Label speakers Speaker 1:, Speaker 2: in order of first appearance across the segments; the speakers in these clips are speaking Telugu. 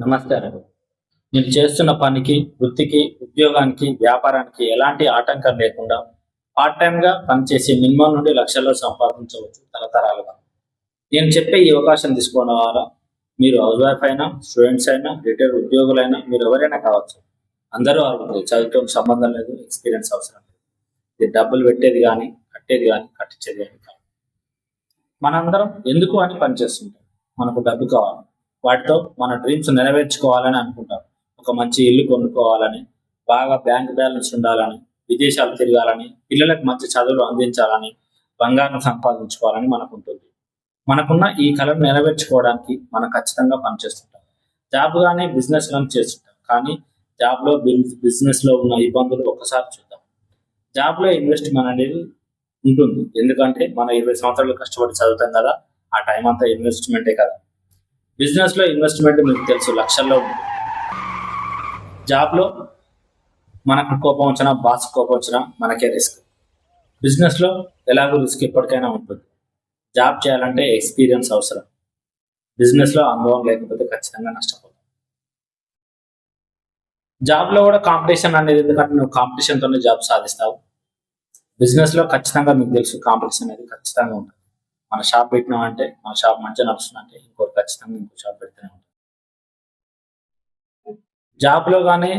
Speaker 1: నమస్కారం. నేను చేస్తున్న పనికి వృత్తికి ఉద్యోగానికి వ్యాపారానికి ఎలాంటి ఆటంకం లేకుండా పార్ట్ టైం గా పనిచేసి మినిమం నుండి లక్షల్లో సంపాదించవచ్చు తరతరాలుగా. నేను చెప్పే ఈ అవకాశం తీసుకోవడం ద్వారా మీరు హౌస్ వైఫ్ అయినా స్టూడెంట్స్ అయినా రిటైర్డ్ ఉద్యోగులైనా మీరు ఎవరైనా కావచ్చు అందరూ అర్హులు చదువుతో సంబంధం లేదు ఎక్స్పీరియన్స్ అవసరం లేదు. ఇది డబ్బులు పెట్టేది కానీ కట్టేది కానీ కట్టించేది కానీ కాదు. మనందరం ఎందుకు అని పనిచేస్తుంటాం. మనకు డబ్బు కావాలి. వాటితో మన డ్రీమ్స్ నెరవేర్చుకోవాలని అనుకుంటాం. ఒక మంచి ఇల్లు కొనుక్కోవాలని బాగా బ్యాంక్ బ్యాలెన్స్ ఉండాలని విదేశాలు తిరగాలని పిల్లలకు మంచి చదువులు అందించాలని బంగారం సంపాదించుకోవాలని మనకు ఉంటుంది మనకున్న ఈ కళను నెరవేర్చుకోవడానికి మనం ఖచ్చితంగా పనిచేస్తుంటాం. జాబ్ కానీ బిజినెస్ కానీ చేస్తుంటాం. కానీ జాబ్లో బిజినెస్లో ఉన్న ఇబ్బందులు ఒక్కసారి చూద్దాం. జాబ్లో ఇన్వెస్ట్మెంట్ అనేది ఉంటుంది. ఎందుకంటే మనం ఇరవై సంవత్సరాలు కష్టపడి చదువుతాం కదా ఆ టైం అంతా ఇన్వెస్ట్మెంటే కదా. బిజినెస్లో ఇన్వెస్ట్మెంట్ మీకు తెలుసు లక్షల్లో ఉంది. జాబ్లో మనకు కోపం వచ్చినా బాస్ కోపం వచ్చినా మనకే రిస్క్ బిజినెస్లో ఎలాగో రిస్క్ ఎప్పటికైనా ఉంటుంది. జాబ్ చేయాలంటే ఎక్స్పీరియన్స్ అవసరం. బిజినెస్లో అనుభవం లేకపోతే ఖచ్చితంగా నష్టపోతాం. జాబ్లో కూడా కాంపిటీషన్ అనేది ఎందుకంటే నువ్వు కాంపిటీషన్తోనే జాబ్ సాధిస్తావు. బిజినెస్లో ఖచ్చితంగా మీకు తెలుసు కాంపిటీషన్ అనేది ఖచ్చితంగా ఉంటుంది. మన షాప్ పెట్టినామంటే మన షాప్ మంచిగా నడుస్తుందంటే ఇంకోటి ఖచ్చితంగా ఇంకో షాప్ పెడుతూనే ఉంటాం జాబ్లో కానీ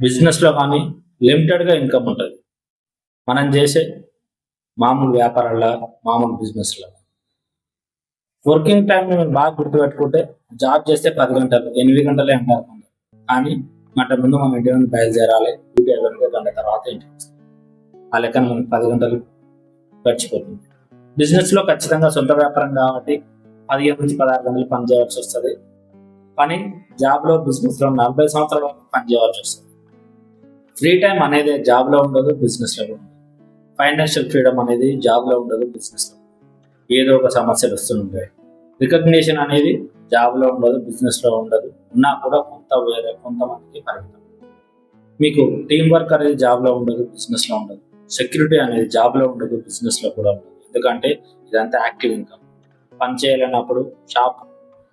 Speaker 1: బిజినెస్లో కానీ లిమిటెడ్గా ఇన్కమ్ ఉంటుంది. మనం చేసే మామూలు వ్యాపారాల్లో మామూలు బిజినెస్లో. వర్కింగ్ టైం మేము బాగా గుర్తుపెట్టుకుంటే జాబ్ చేస్తే పది గంటలు ఎనిమిది గంటలే అంటారు కానీ గంట ముందు మనం ఇంటి నుండి బయలుదేరాలి డ్యూటీ అయిపోయిన గంట తర్వాత ఇంటికి ఆ లెక్కన మనకి పది గంటలు గడిచిపోతుంది. బిజినెస్లో ఖచ్చితంగా సొంత వ్యాపారం కాబట్టి పదిహేను నుంచి పదహారు గంటలు పని చేయవలసి వస్తుంది. కానీ జాబ్లో బిజినెస్లో నలభై సంవత్సరాల వరకు పని చేయవలసి వస్తుంది. ఫ్రీ టైం అనేది జాబ్లో ఉండదు బిజినెస్లో ఉండదు. ఫైనాన్షియల్ ఫ్రీడమ్ అనేది జాబ్లో ఉండదు బిజినెస్లో ఏదో ఒక సమస్యలు వస్తుంటాయి రికగ్నిషన్ అనేది జాబ్లో ఉండదు బిజినెస్లో ఉండదు. ఉన్నా కూడా కొంత వేరే కొంతమందికి పరిమితం. మీకు టీం వర్క్ అనేది జాబ్లో ఉండదు బిజినెస్లో ఉండదు. సెక్యూరిటీ అనేది జాబ్లో ఉండదు బిజినెస్లో కూడా ఉండదు. ఎందుకంటే ఇదంతా యాక్టివ్ ఇన్కమ్. పని చేయలేనప్పుడు షాప్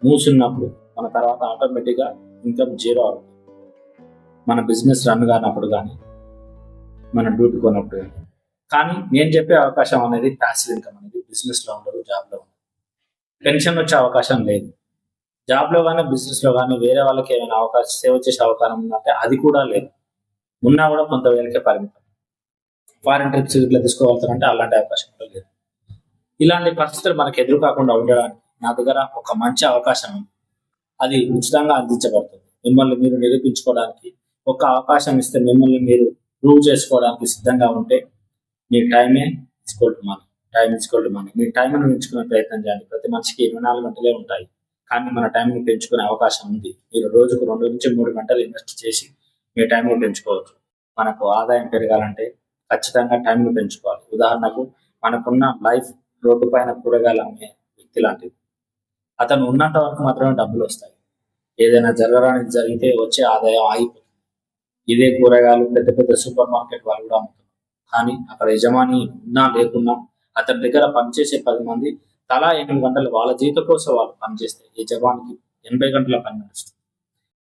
Speaker 1: మూసున్నప్పుడు మన తర్వాత ఆటోమేటిక్గా ఇన్కమ్ జీరో అవుతుంది. మన బిజినెస్ రన్ కానప్పుడు కానీ మన డ్యూటీ కొన్నప్పుడు కానీ. కానీ నేను చెప్పే అవకాశం అనేది ప్యాసివ్ ఇన్కమ్ అనేది బిజినెస్లో ఉండదు జాబ్లో ఉండదు. పెన్షన్ వచ్చే అవకాశం లేదు. జాబ్లో కానీ బిజినెస్లో కానీ వేరే వాళ్ళకి ఏమైనా అవకాశం సేవ చేసే అవకాశం ఉందంటే అది కూడా లేదు. ఉన్నా కూడా కొంత వేలకే పరిమితం. ఫారిన్ ట్రిప్స్ ఇట్లా తీసుకోగలుగుతారంటే అలాంటి అవకాశం కూడా లేదు. ఇలాంటి పరిస్థితులు మనకు ఎదురు కాకుండా ఉండడానికి నా దగ్గర ఒక మంచి అవకాశం ఉంది. అది ఉచితంగా అందించబడుతుంది. మిమ్మల్ని మీరు నిరూపించుకోవడానికి ఒక అవకాశం ఇస్తే మిమ్మల్ని మీరు ప్రూవ్ చేసుకోవడానికి సిద్ధంగా ఉంటే మీ టైమే equal to money. Time equal to money. మీ టైంను పెంచుకునే ప్రయత్నం చేయండి. ప్రతి మనిషికి ఇరవై నాలుగు గంటలే ఉంటాయి. కానీ మన టైంను పెంచుకునే అవకాశం ఉంది. మీరు రోజుకు రెండు నుంచి మూడు గంటలు ఇన్వెస్ట్ చేసి మీ టైంను పెంచుకోవచ్చు. మనకు ఆదాయం పెరగాలంటే ఖచ్చితంగా టైంను పెంచుకోవాలి. ఉదాహరణకు మనకున్న లైఫ్ రోడ్డు పైన కూరగాయలు అమ్మే వ్యక్తి లాంటిది. అతను ఉన్నంత వరకు మాత్రమే డబ్బులు వస్తాయి. ఏదైనా జరగడానికి జరిగితే వచ్చే ఆదాయం ఆగిపోతుంది. ఇదే కూరగాయలు పెద్ద పెద్ద సూపర్ మార్కెట్ వాళ్ళు కూడా అమ్ముతున్నారు. కానీ అక్కడ యజమాని ఉన్నా లేకున్నా అతని దగ్గర పనిచేసే పది మంది తలా ఎనిమిది గంటలు వాళ్ళ జీతం కోసం వాళ్ళు పనిచేస్తే యజమానికి ఎనభై గంటల పని నడుస్తుంది.